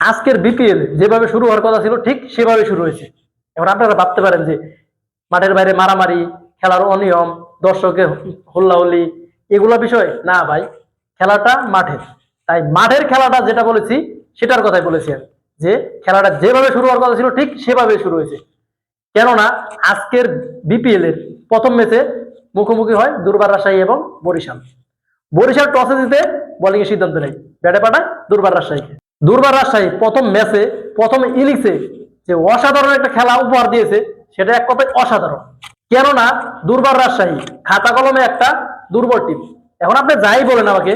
আজকের বিপিএল যেভাবে শুরু হওয়ার কথা ছিল, ঠিক সেভাবে শুরু হয়েছে। এবার আপনারা ভাবতে পারেন যে, মাঠের বাইরে মারামারি, খেলার অনিয়ম, দর্শকের হল্লাহল্লি, এগুলো বিষয়, না ভাই, খেলাটা মাঠের। তাই মাঠের খেলাটা যেটা বলেছি, সেটার কথাই বলেছি আমি। যে খেলাটা যেভাবে শুরু হওয়ার কথা ছিল, ঠিক সেভাবে শুরু হয়েছে। কেননা আজকের বিপিএল এর প্রথম ম্যাচে মুখোমুখি হয় দুর্বার রাজশাহী এবং বরিশাল। বরিশাল টসে জিতে বোলিং এর সিদ্ধান্ত নেয়। ব্যাটে পাঠায় দুর্বার রাজশাহীকে। দুর্বার রাজশাহী প্রথম ম্যাচে প্রথম ইনিংসে যে অসাধারণ একটা খেলা উপহার দিয়েছে, সেটা এক কথায় অসাধারণ। কেননা দুর্বার রাজশাহী খাতা কলমে একটা দুর্বল টিম এখন আপনি যাই বলেন আমাকে,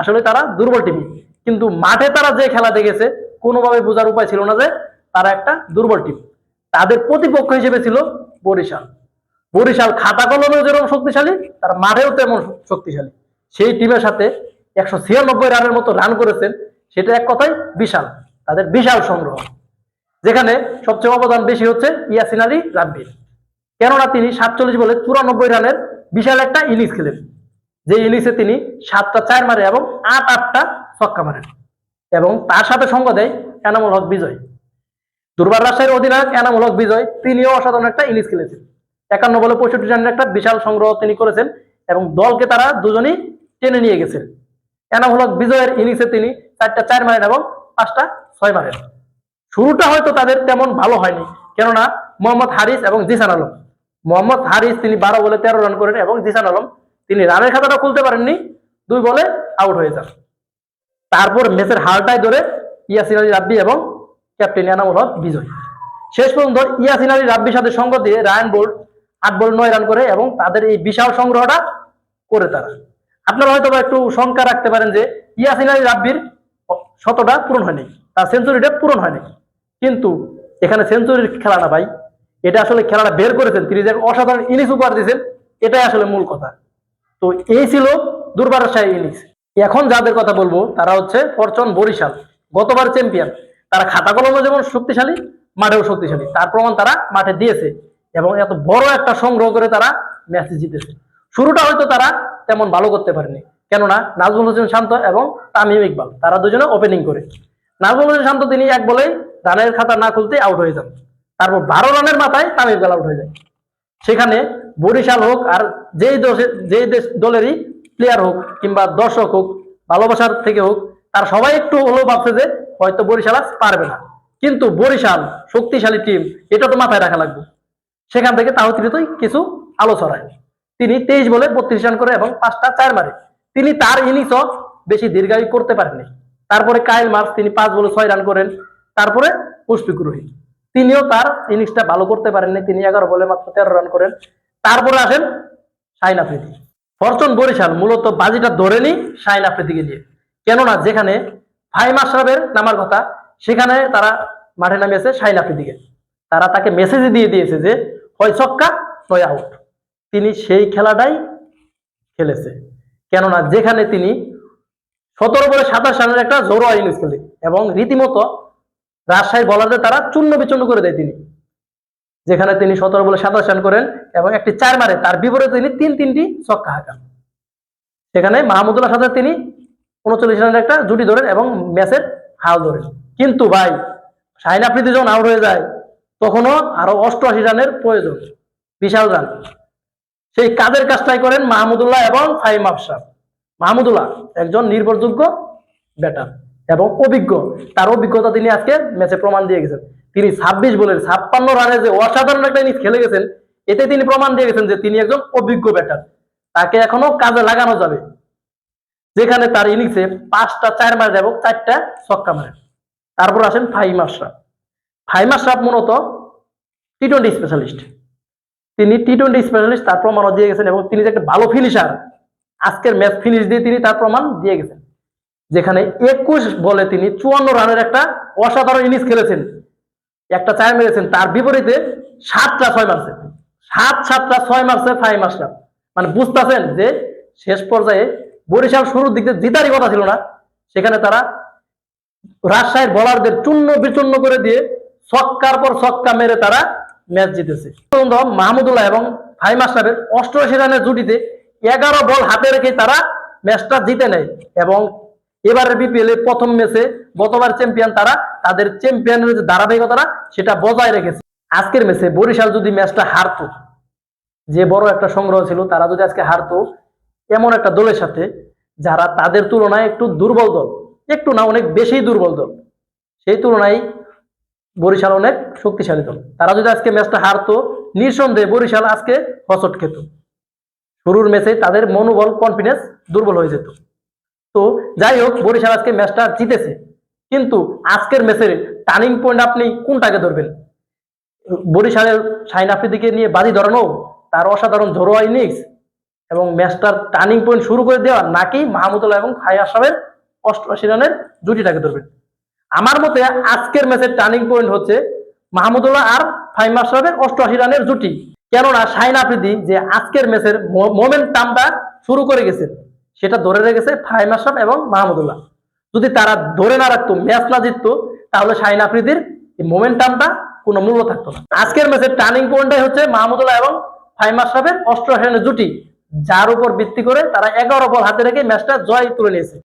আসলে তারা দুর্বল টিম কিন্তু মাঠে তারা যে খেলা দেখেছে, কোনোভাবে বোঝার উপায় ছিল না যে তারা একটা দুর্বল টিম তাদের প্রতিপক্ষ হিসেবে ছিল বরিশাল। বরিশাল খাতা কলমেও যেরকম শক্তিশালী, তার মাঠেও তেমন শক্তিশালী। সেই টিমের সাথে একশো ছিয়ানব্বই রানের মতো রান করেছেন সেটা এক কথাই বিশাল, তাদের বিশাল সংগ্রহ। যেখানে সবচেয়ে অবদান বেশি হচ্ছে ইয়াসিন আলী রাব্বির কেননা তিনি সাতচল্লিশ বলে চুরানব্বই রানের বিশাল একটা ইনিংস খেলেন, যে ইনিংসে তিনি সাতটা চার মারে এবং আট আটটা ছক্কা মারেন। এবং তার সাথে সঙ্গ দেয় এনামুল হক বিজয়। দুর্বার রাজশাহীর অধিনায়ক এনামুল হক বিজয় তিনিও অসাধারণ একটা ইনিংস খেলেছেন। একান্ন বলে পঁয়ষট্টি রানের একটা বিশাল সংগ্রহ তিনি করেছেন এবং দলকে তারা দুজনই টেনে নিয়ে গেছেন। এনামুল হক বিজয়ের ইনিংসে তিনি চারটা চার মারেন এবং পাঁচটা ছয় মারেন শুরুটা হয়তো তাদের তেমন ভালো হয়নি, কেননা মোহাম্মদ হারিস এবং জিসান আলম। মোহাম্মদ হারিস তিনি বারো বলে তেরো রান করেন এবং জিসান আলম তিনি রানের খাতাটা খুলতে পারেননি, দুই বলে আউট হয়ে যান। তারপর ম্যাচের হালটাই ধরে ইয়াসিন আলী রাব্বি এবং ক্যাপ্টেন এনামুল হক বিজয়। শেষ পর্যন্ত ইয়াসিন আলী রাব্বির সাথে সঙ্গ দিয়ে রায়ান বোল্ট আট বল নয় রান করে এবং তাদের এই বিশাল সংগ্রহটা করে তারা। আপনারা হয়তো একটু শঙ্কা রাখতে পারেন যে ইয়াসিন আলী রাব্বির শতটা পূরণ হয়নি, তার সেঞ্চুরিটা পূরণ হয়নি। কিন্তু এখানে সেঞ্চুরির খেলা না ভাই, এটা আসলে খেলাটা বের করেছেন, তিনি যে অসাধারণ ইনিংস উপহার দিয়েছেন, এটাই আসলে মূল কথা। তো এই ছিল দুর্বার শাহী ইনিংস এখন যাদের কথা বলব, তারা হচ্ছে ফরচন বরিশাল, গতবার চ্যাম্পিয়ন তারা খাতা কলমে যেমন শক্তিশালী, মাঠেও শক্তিশালী। তার প্রমাণ তারা মাঠে দিয়েছে এবং এত বড় একটা সংগ্রহ করে তারা ম্যাচে জিতেছে। শুরুটা হয়তো তারা তেমন ভালো করতে পারেনি। কেননা নাজমুল হোসেন শান্ত এবং তামিম ইকবাল, তারা দুজনে ওপেনিং করে। নাজমুল হোসেন শান্ত তিনি এক বলেই রানের খাতা না খুলতে আউট হয়ে যান। তারপর বারো রানের মাথায় তামিম ইকবাল আউট হয়ে যায়। সেখানে বরিশাল হোক আর যেই দোষে যেই দলেরই প্লেয়ার হোক কিংবা দর্শক হোক, ভালোবাসার থেকে হোক, তার সবাই একটু হলেও ভাবছে যে হয়তো বরিশাল আজ পারবে না। কিন্তু বরিশাল শক্তিশালী টিম এটা তো মাথায় রাখা লাগবে। সেখান থেকে তাহতিরিতই কিছু আলো ছড়ায়। তিনি তেইশ বলে বত্রিশ রান করে এবং পাঁচটা চার মারে। তিনি তার ইনিংসও বেশি দীর্ঘায়ু করতে পারেননি। তারপরে কাইল মার্কস তিনি পাঁচ বলে ছয় রান করেন। তারপরে মুশফিক রহিম। তিনিও তার ইনিংসটা ভালো করতে পারেননি। তিনি এগারো বলে মাত্র তেরো রান করেন। তারপরে আসেন শাহিন আফ্রিদি। ফরচুন বরিশাল মূলত বাজিটা ধরে নি শাহিন আফ্রিদিকে নিয়ে কেননা যেখানে ফাইম আশরাফের নামার কথা, সেখানে তারা মাঠে নামিয়েছে শাহিন আফ্রিদিকে। তারা তাকে মেসেজ দিয়ে দিয়েছে যে, হয় ছক্কা, নয় আউট তিনি সেই খেলাটাই খেলেছে। কেননা যেখানে তিনি সতেরো বলে সাতাশ রানের একটা জোরো ইনিংস খেলে এবং রীতিমতো রাজশাহী বলারদের তারা চূর্ণ বিচূর্ণ করে দেয় তিনি। যেখানে তিনি সতেরো বলে সাতাশ রান করেন এবং একটি চার মারে, তার বিপরীতে তিনি তিন তিনটি ছক্কা হাঁকান। সেখানে মাহমুদুল্লাহ সাথে তিনি উনচল্লিশ রানের একটা জুটি ধরেন এবং ম্যাচের হাল ধরেন। কিন্তু ভাই শাহিন আফ্রিদি যখন আউট হয়ে যায়, তখনও আরও অষ্টআশি রানের প্রয়োজন, বিশাল রান। সেই কাজের কাজটাই করেন মাহমুদুল্লাহ এবং ফাইম আফসার। মাহমুদুল্লাহ একজন নির্ভরযোগ্য ব্যাটার এবং অভিজ্ঞ। তার অভিজ্ঞতা তিনি আজকে ম্যাচে প্রমাণ দিয়ে গেছেন। তিনি ছাব্বিশ বলের ছাপ্পান্ন রানে যে অসাধারণ একটা ইনিংস খেলে গেছেন, এতে তিনি প্রমাণ দিয়ে গেছেন যে তিনি একজন অভিজ্ঞ ব্যাটার তাকে এখনও কাজে লাগানো যাবে। যেখানে তার ইনিংসে পাঁচটা, চার মারে এবং চারটা ছক্কা মারে। তারপর আসেন ফাইম আশরাফ। ফাইম আশরাফ মূলত টি টোয়েন্টি স্পেশালিস্ট তিনি টি টোয়েন্টি স্পেশালিস্ট তার প্রমাণও দিয়ে গেছেন এবং তিনি যে একটা ভালো ফিনিশার আজকের ম্যাচ ফিনিশ দিয়ে তিনি তার প্রমাণ দিয়ে গেছেন। যেখানে একুশ বলে তিনি চুয়ান্ন রানের একটা অসাধারণ ইনিংস খেলেছেন। একটা চায় মেরেছেন, তার বিপরীতে সাতটা ছয় মারছে। সাত, সাতটা ছয় মারছে ফাইভ মাসটা মানে বুঝতেছেন যে শেষ পর্যায়ে বরিশাল শুরুর দিকে জিতারই কথা ছিল না। সেখানে তারা রাজশাহীর বলারদের চূর্ণ বিচূর্ণ করে দিয়ে ছক্কার পর ছক্কা মেরে তারা ম্যাচ জিতেছে। মাহমুদুল্লাহ এবং ফাইম আশরাফের অষ্টআশি রানের জুটিতে এগারো বল হাতে রেখে তারা ম্যাচটা জিতে নেয় এবং এবারের বিপিএল এ প্রথম ম্যাচে গতবার চ্যাম্পিয়ন তারা, তাদের চ্যাম্পিয়নের যে ধারাবাহিকতাটা, সেটা বজায় রেখেছে। আজকের ম্যাচে বরিশাল যদি ম্যাচটা হারতো, যে বড় একটা সংগ্রহ ছিল, তারা যদি আজকে হারতো, এমন একটা দলের সাথে, যারা তাদের তুলনায় একটু দুর্বল দল, একটু না, অনেক বেশি দুর্বল দল, সেই তুলনায় বরিশাল অনেক শক্তিশালী দল। তারা যদি আজকে ম্যাচটা হারতো, নিঃসন্দেহে বরিশাল আজকে হচট খেত। শুরুর ম্যাচে তাদের মনোবল কনফিডেন্স দুর্বল হয়ে যেত। তো যাই হোক, বরিশাল আজকে ম্যাচটা জিতেছে। কিন্তু আজকের ম্যাচের টার্নিং পয়েন্ট আপনি কোনটাকে ধরবেন? বরিশালের শাহিন আফ্রিদিকে নিয়ে বাজি ধরানো, তার অসাধারণ ঝোড়োয়া ইনিংস এবং ম্যাচটার টার্নিং পয়েন্ট শুরু করে দেওয়া, নাকি মাহমুদুল্লাহ এবং ফাই আসামের অষ্টআশি রানের জুটিটাকে ধরবেন? আমার মতে আজকের ম্যাচের টার্নিং পয়েন্ট হচ্ছে মাহমুদুল্লাহ আর ফাইম আশরাফের অষ্টআশি রানের জুটি। কেননা শাহিন আফ্রিদি যে আজকের ম্যাচের মোমেন্টামটা শুরু করে গেছে, সেটা ধরে রেখেছে ফাইম আশরাফ এবং মাহমুদুল্লাহ যদি তারা ধরে না রাখতো ম্যাচ না জিততো, তাহলে শাহিন আফ্রিদির মোমেন্টামটা কোনো মূল্য থাকতো না। আজকের ম্যাচের টার্নিং পয়েন্টটাই হচ্ছে মাহমুদুল্লাহ এবং ফাইম আশরাফের অষ্টআশি রানের জুটি, যার উপর ভিত্তি করে তারা এগারো বল হাতে রেখে ম্যাচটা জয় তুলে নিয়েছে।